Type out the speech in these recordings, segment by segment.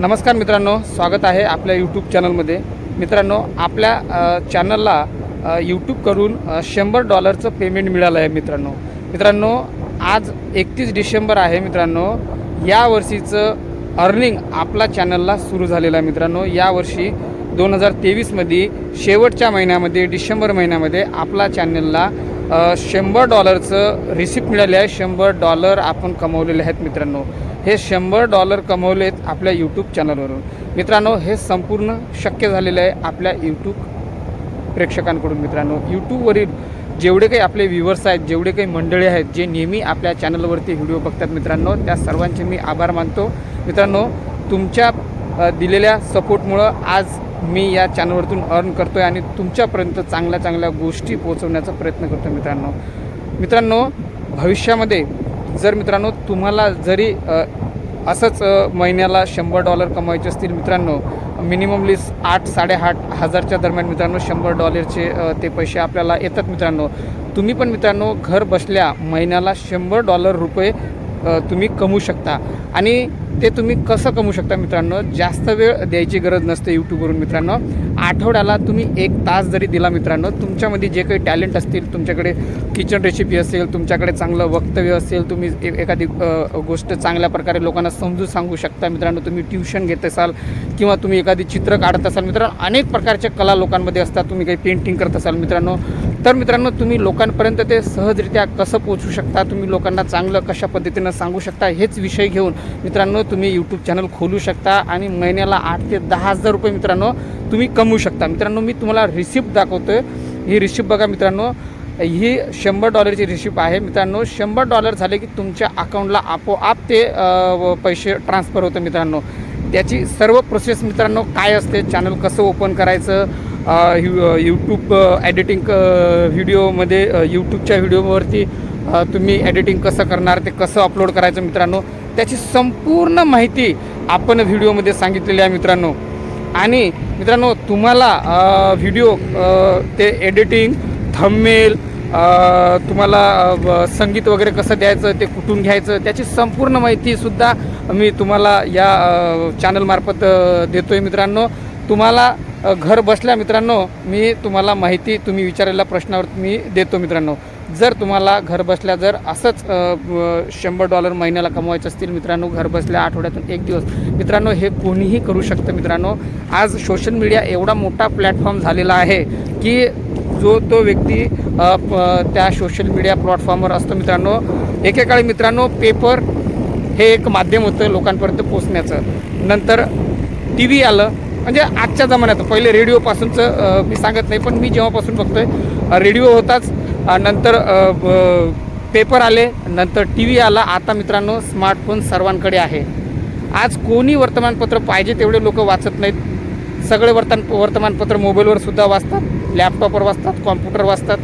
नमस्कार मित्रांनो स्वागत आहे आपल्या यूट्यूब चॅनलमध्ये मित्रांनो आपल्या चॅनलला यूट्यूबकडून शंभर डॉलरचं पेमेंट मिळालं आहे मित्रांनो. मित्रांनो आज एकतीस डिसेंबर आहे मित्रांनो. या वर्षीचं अर्निंग आपला चॅनलला सुरू झालेलं आहे मित्रांनो. यावर्षी दोन हजार तेवीसमध्ये शेवटच्या महिन्यामध्ये डिसेंबर महिन्यामध्ये आपला चॅनलला शंभर डॉलरचं रिसिप्ट मिळाले आहे. शंभर डॉलर आपण कमवलेले आहेत मित्रांनो. हे शंभर डॉलर कमवलेत आपल्या यूट्यूब चॅनलवरून मित्रांनो हे संपूर्ण शक्य झालेलं आहे आपल्या यूट्यूब प्रेक्षकांकडून मित्रांनो. यूट्यूबवरील जेवढे काही आपले व्ह्युअर्स आहेत जेवढे काही मंडळी आहेत जे नेहमी आपल्या चॅनलवरती व्हिडिओ बघतात मित्रांनो त्या सर्वांचे मी आभार मानतो. मित्रांनो तुमच्या दिलेल्या सपोर्टमुळं आज मी या चॅनलवरतून अर्न करतो आहे आणि तुमच्यापर्यंत चांगल्या चांगल्या गोष्टी पोहोचवण्याचा प्रयत्न करतो मित्रांनो. मित्रांनो भविष्यामध्ये जर मित्रांनो तुम्हाला जरी असंच महिन्याला शंभर डॉलर कमवायचे असतील मित्रांनो मिनिममली आठ साडेआठ हजारच्या दरम्यान मित्रांनो शंभर डॉलरचे ते पैसे आपल्याला येतात मित्रांनो. तुम्ही पण मित्रांनो घर बसल्या महिन्याला शंभर डॉलर रुपये तुम्ही कमवू शकता. आणि ते तुम्ही कसं कमवू शकता मित्रांनो? जास्त वेळ द्यायची गरज नसते यूट्यूबवरून मित्रांनो. आठवड्याला तुम्ही एक तास जरी दिला मित्रांनो तुमच्यामध्ये जे काही टॅलेंट असतील तुमच्याकडे किचन रेसिपी असेल तुमच्याकडे चांगलं वक्तव्य असेल तुम्ही एखादी गोष्ट चांगल्या प्रकारे लोकांना समजून सांगू शकता मित्रांनो तुम्ही ट्युशन घेत असाल किंवा तुम्ही एखादी चित्र काढत असाल मित्रांनो अनेक प्रकारच्या कला लोकांमध्ये असतात तुम्ही काही पेंटिंग करत असाल मित्रांनो तर मित्रांनो तुम्ही लोकांपर्यंत ते सहजरित्या कसं पोचू शकता तुम्ही लोकांना चांगलं कशा पद्धतीनं सांगू शकता हेच विषय घेऊन मित्रांनो तुम्ही यूट्यूब चॅनल खोलू शकता आणि महिन्याला आठ ते दहा हजार रुपये मित्रांनो तुम्ही कम कमवू शकता. मित्रांनो मी तुम्हाला रिसिप्ट आहे ही रिसिप्ट बघा मित्रांनो. ही शंभर डॉलरची रिसिप्ट आहे. मित्रांनो शंभर डॉलर झाले की तुमच्या अकाउंटला आपोआप ते व पैसे ट्रान्सफर होतं मित्रांनो. त्याची सर्व प्रोसेस मित्रांनो काय असते? चॅनल कसं ओपन करायचं? यू यूट्यूब एडिटिंग व्हिडिओमध्ये यूट्यूबच्या व्हिडिओवरती तुम्ही एडिटिंग कसं करणार? ते कसं अपलोड करायचं मित्रांनो? त्याची संपूर्ण माहिती आपण व्हिडिओमध्ये सांगितलेली आहे मित्रांनो. आणि मित्रांनो तुम्हाला व्हिडिओ ते एडिटिंग थंबमेल तुम्हाला संगीत वगैरे कसं द्यायचं ते कुठून घ्यायचं त्याची संपूर्ण माहितीसुद्धा मी तुम्हाला या चॅनलमार्फत देतो आहे मित्रांनो. तुम्हाला घर बसल्या मित्रांनो मी तुम्हाला माहिती तुम्ही विचारलेल्या प्रश्नावर मी देतो मित्रांनो. जर तुम्हाला घरबसल्या जर असंच शंभर डॉलर महिन्याला कमवायचं असतील मित्रांनो घरबसल्या आठवड्यातून एक दिवस. मित्रांनो हे कोणीही करू शकतं मित्रांनो. आज सोशल मीडिया एवढा मोठा प्लॅटफॉर्म झालेला आहे की जो तो व्यक्ती प- त्या सोशल मीडिया प्लॅटफॉर्मवर असतो मित्रांनो. एकेकाळी मित्रांनो पेपर हे एक माध्यम होतं लोकांपर्यंत पोचण्याचं नंतर टी व्ही आलं. म्हणजे आजच्या जमान्यात पहिले रेडिओपासूनचं मी सांगत नाही पण मी जेव्हापासून बघतोय रेडिओ होताच. नंतर ब- पेपर आले नंतर टी व्ही आला. आता मित्रांनो स्मार्टफोन सर्वांकडे आहे. आज कोणी वर्तमानपत्र पाहिजे तेवढे लोक वाचत नाहीत. सगळे वर्तमान वर्तमानपत्र मोबाईलवर सुद्धा वाचतात लॅपटॉपवर वाचतात कॉम्प्युटर वाचतात.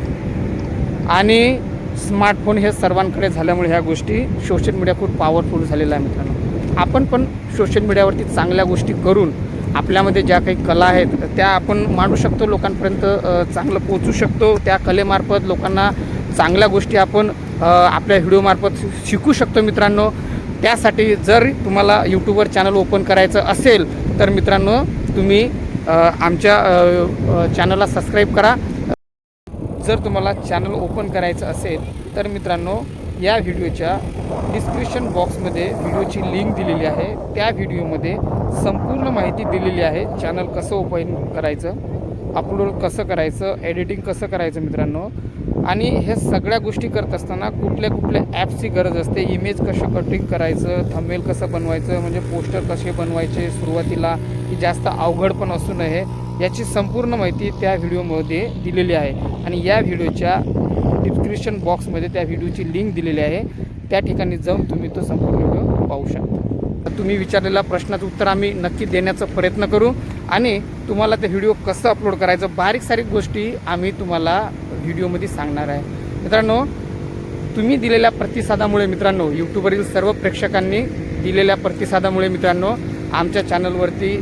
आणि स्मार्टफोन हे सर्वांकडे झाल्यामुळे ह्या गोष्टी सोशल मीडिया खूप पॉवरफुल झालेला आहे मित्रांनो. आपण पण सोशल मीडियावरती चांगल्या गोष्टी करून आपल्यामध्ये ज्या काही कला आहेत त्या आपण मांडू शकतो लोकांपर्यंत चांगलं पोचू शकतो. त्या कलेमार्फत लोकांना चांगल्या गोष्टी आपण आपल्या व्हिडिओमार्फत शिकू शकतो मित्रांनो. त्यासाठी जर तुम्हाला यूट्यूबवर चॅनल ओपन करायचं असेल तर मित्रांनो तुम्ही आमच्या चॅनलला सबस्क्राईब करा. जर तुम्हाला चॅनल ओपन करायचं असेल तर मित्रांनो या व्हिडिओच्या डिस्क्रिप्शन बॉक्समध्ये व्हिडिओची लिंक दिलेली आहे. त्या व्हिडिओमध्ये संपूर्ण माहिती दिलेली आहे. चॅनल कसं ओपन करायचं अपलोड कसं करायचं एडिटिंग कसं करायचं मित्रांनो आणि हे सगळ्या गोष्टी करत असताना कुठल्या कुठल्या ॲप्सची गरज असते इमेज कसं कटिंग करायचं थंबेल कसं बनवायचं म्हणजे पोस्टर कसे बनवायचे सुरुवातीला की जास्त अवघड पण असू नये याची संपूर्ण माहिती त्या व्हिडिओमध्ये दिलेली आहे. आणि या व्हिडिओच्या डिस्क्रिप्शन बॉक्समध्ये त्या व्हिडिओची लिंक दिलेली आहे. त्या ठिकाणी जाऊन तुम्ही तो संपूर्ण व्हिडिओ पाहू शकता. तुम्ही विचारलेल्या प्रश्नाचं उत्तर आम्ही नक्की देण्याचा प्रयत्न करू आणि तुम्हाला ते व्हिडिओ कसं अपलोड करायचं बारीक सारीक गोष्टी आम्ही तुम्हाला व्हिडिओमध्ये सांगणार आहे. मित्रांनो तुम्ही दिलेल्या प्रतिसादामुळे मित्रांनो यूट्यूबवरील सर्व प्रेक्षकांनी दिलेल्या प्रतिसादामुळे मित्रांनो आमच्या चॅनलवरती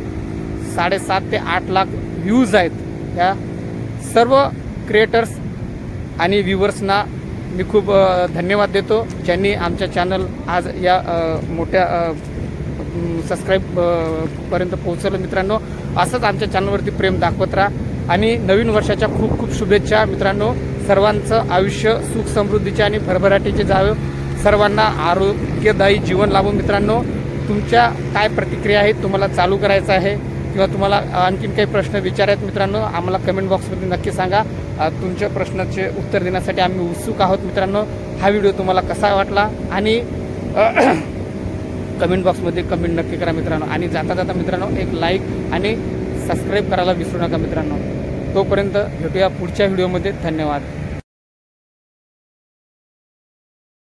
साडेसात ते आठ लाख व्ह्यूज आहेत. या सर्व क्रिएटर्स आणि व्ह्युअर्सना मी खूप धन्यवाद देतो. ज्यांनी आमच्या चॅनल आज या मोठ्या सबस्क्राईब पर्यंत पोहोचवलं मित्रांनो. असंच आमच्या चॅनलवरती प्रेम दाखवत राहा. आणि नवीन वर्षाच्या खूप खूप शुभेच्छा मित्रांनो. सर्वांचं आयुष्य सुख समृद्धीचे आणि भरभराटीचे जावं. सर्वांना आरोग्यदायी जीवन लाभो मित्रांनो. तुमच्या काय प्रतिक्रिया आहेत तुम्हाला चालू करायचं आहे किंवा तुम्हाला आणखीन काही प्रश्न विचारायत मित्रांनो आम्हाला कमेंट बॉक्समध्ये नक्की सांगा. तुमच्या प्रश्नाचे उत्तर देण्यासाठी आम्ही उत्सुक आहोत मित्रांनो. हा व्हिडिओ तुम्हाला कसा वाटला? आणि कमेंट बॉक्समध्ये कमेंट नक्की करा मित्रांनो. आणि जाता जाता मित्रांनो एक लाईक आणि सबस्क्राईब करायला विसरू नका मित्रांनो. तोपर्यंत भेटूया पुढच्या व्हिडिओमध्ये. धन्यवाद.